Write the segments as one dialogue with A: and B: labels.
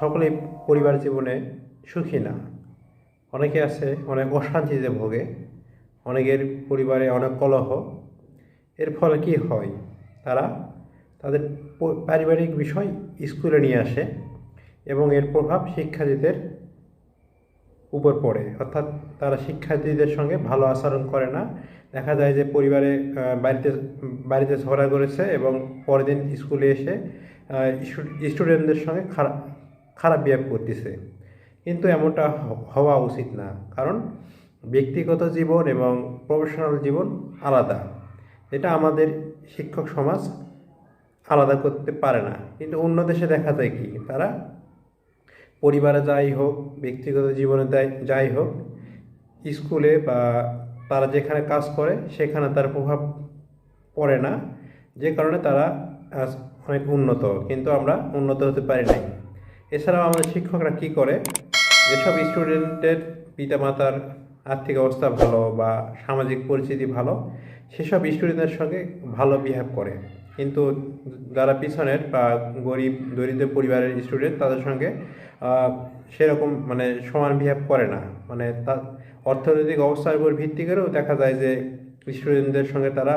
A: সকলেই পরিবার জীবনে সুখী না। অনেকে আছে, অনেক অশান্তিতে ভোগে, অনেকের পরিবারে অনেক কলহ। এর ফলে কি হয়? তারা তাদের পারিবারিক বিষয় স্কুলে নিয়ে আসে এবং এর প্রভাব শিক্ষার্থীদের উপর পড়ে। অর্থাৎ তারা শিক্ষার্থীদের সঙ্গে ভালো আচরণ করে না। দেখা যায় যে পরিবারে বাড়িতে বাড়িতে ঝগড়া করেছে এবং পরের দিন স্কুলে এসে স্টুডেন্টদের সঙ্গে খারাপ খারাপ ব্যায়াম করতেছে। কিন্তু এমনটা হওয়া উচিত না। কারণ ব্যক্তিগত জীবন এবং প্রফেশনাল জীবন আলাদা। এটা আমাদের শিক্ষক সমাজ আলাদা করতে পারে না। কিন্তু অন্য দেশে দেখা যায় কি, তারা পরিবারে যাই হোক, ব্যক্তিগত জীবনে যাই- হোক, স্কুলে বা তারা যেখানে কাজ করে, সেখানে তার প্রভাব পড়ে না। যে কারণে তারা আজ অনেক উন্নত। কিন্তু আমরা উন্নত হতে পারি নাই। এছাড়াও আমাদের শিক্ষকরা কি করে? যেসব স্টুডেন্টের পিতামাতার আর্থিক অবস্থা ভালো বা সামাজিক পরিচিতি ভালো, সেসব স্টুডেন্টের সঙ্গে ভালো বিহেভ করে। কিন্তু যারা পিছনের বা গরিব, দরিদ্র পরিবারের স্টুডেন্ট, তাদের সঙ্গে সেরকম মানে সমান বিহেভ করে না। মানে তা, অর্থনৈতিক অবস্থার উপর ভিত্তি করেও দেখা যায় যে স্টুডেন্টদের সঙ্গে তারা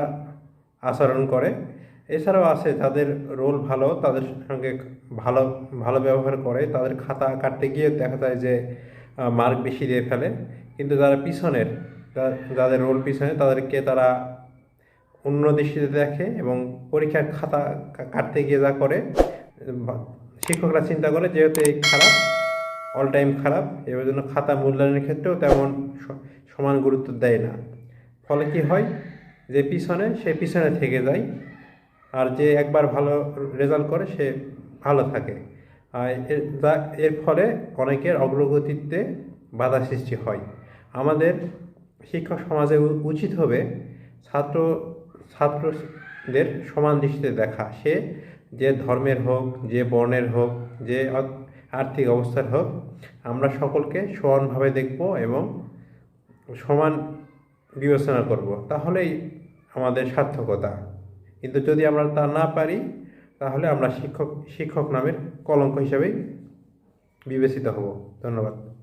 A: আচরণ করে। এছাড়াও আছে যাদের রোল ভালো, তাদের সঙ্গে ভালো ভালো ব্যবহার করে। তাদের খাতা কাটতে গিয়ে দেখা যায় যে মার্ক বেশি দিয়ে ফেলে। কিন্তু যারা পিছনের যাদের রোল পিছনে, তাদেরকে তারা অন্য দৃষ্টিতে দেখে এবং পরীক্ষার খাতা কাটতে গিয়ে যা করে শিক্ষকরা চিন্তা করে যেহেতু এই খারাপ অল টাইম খারাপ। এবার জন্য খাতা মূল্যায়নের ক্ষেত্রেও তেমন সমান গুরুত্ব দেয় না। ফলে কি হয়? যে পিছনে, সে পিছনে থেকে যায়। আর যে একবার ভালো রেজাল্ট করে, সে ভালো থাকে। এর ফলে অনেকের অগ্রগতিতে বাধা সৃষ্টি হয়। আমাদের শিক্ষক সমাজে উচিত হবে ছাত্র, ছাত্রদের সমান দৃষ্টিতে দেখা। সে যে ধর্মের হোক, যে বর্ণের হোক, যে আর্থিক অবস্থার হোক, আমরা সকলকে সমানভাবে দেখব এবং সমান বিবেচনা করব। তাহলেই আমাদের সার্থকতা। কিন্তু যদি আমরা তা না পারি, তাহলে আমরা শিক্ষক শিক্ষক নামের কলঙ্ক হিসাবেই বিবেচিত হব। ধন্যবাদ।